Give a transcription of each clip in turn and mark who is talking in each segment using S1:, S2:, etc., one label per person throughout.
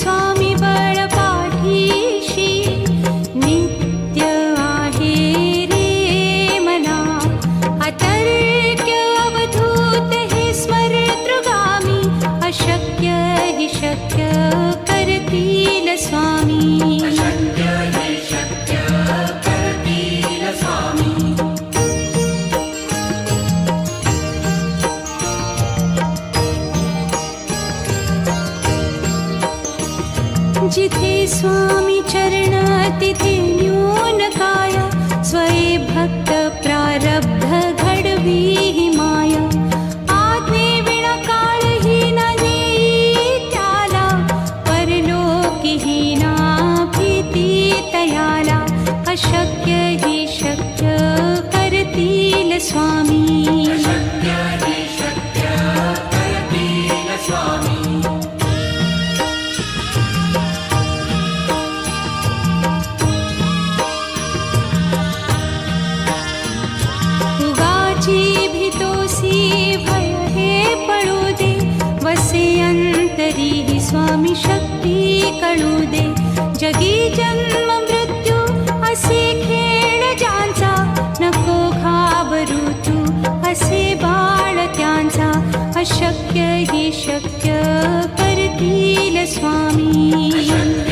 S1: स्वामी so अशक्य ही शक्य परतील स्वामी।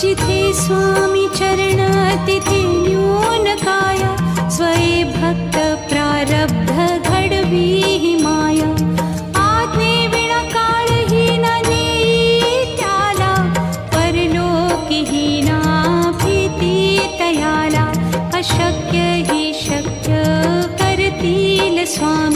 S1: जिथे स्वामी चरण अतिथि न्यूनकाय स्वये भक्त प्रारब्ध घडवी माया। आत्मृणकारीना नीत्याना परलोकिहीना प्रीति तयाला अशक्य हि शक्य करतील स्वामी।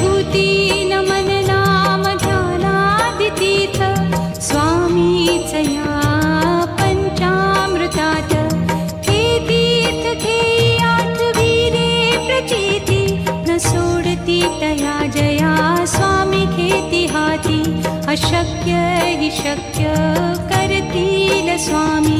S1: विभूतीन मन नाम ध्यानादितीथ स्वामीच या पञ्चामृतात तीर्थ घेई आठवीरे प्रचिती न सोडती जया स्वामी घेती अशक्य हि शक्य करतील स्वामी।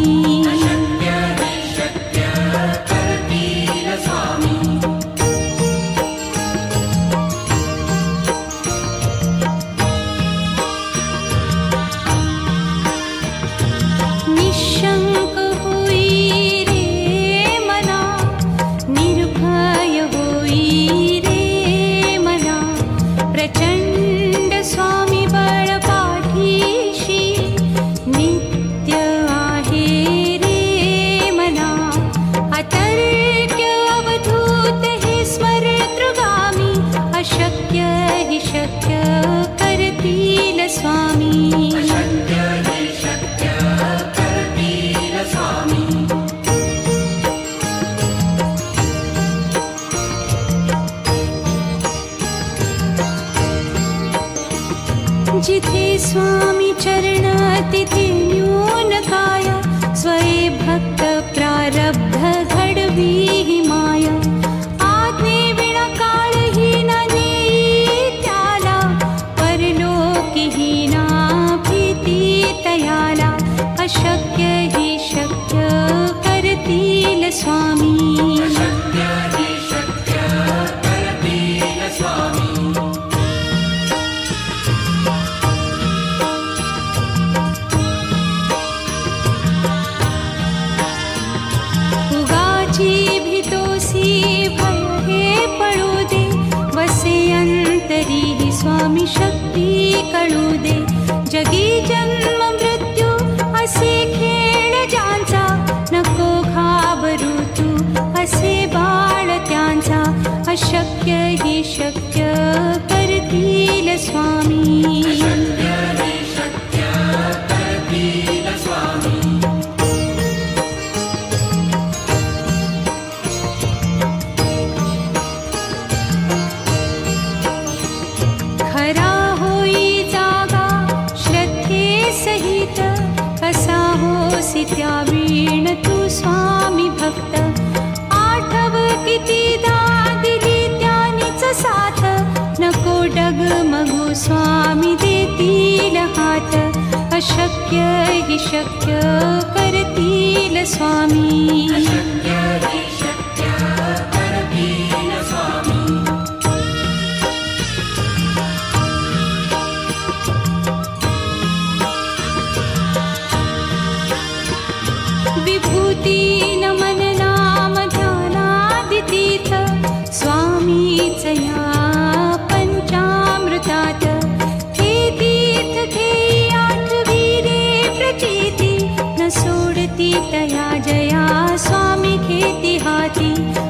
S1: one.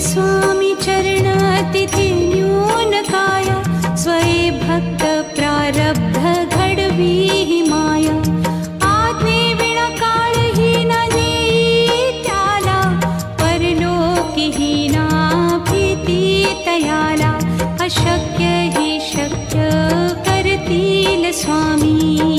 S1: स्वामी चरण तिथे न्यून काय स्वये भक्त प्रारब्ध घडवी हि माया। आज्ञे विणा काळही न नेई त्याला परलोकीही ना भीती तयाला अशक्य हि शक्य करतील स्वामी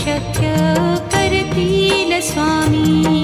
S1: शक्य करतील स्वामी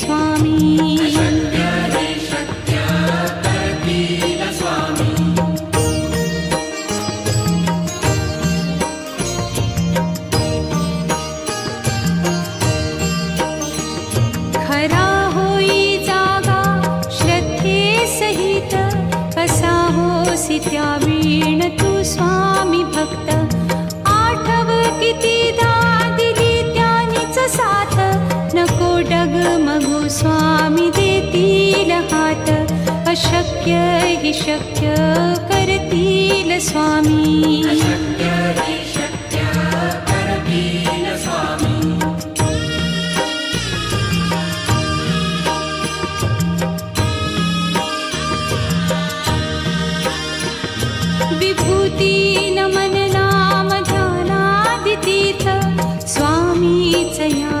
S1: स्वामी। खरा होई जागा श्रद्धे सहित कसा होसी त्या वीण तू स्वामी भक्त अशक्य हि शक्य करतील स्वामी। विभूति न मन नामजानादितीथ स्वामी चया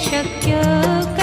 S1: शक्य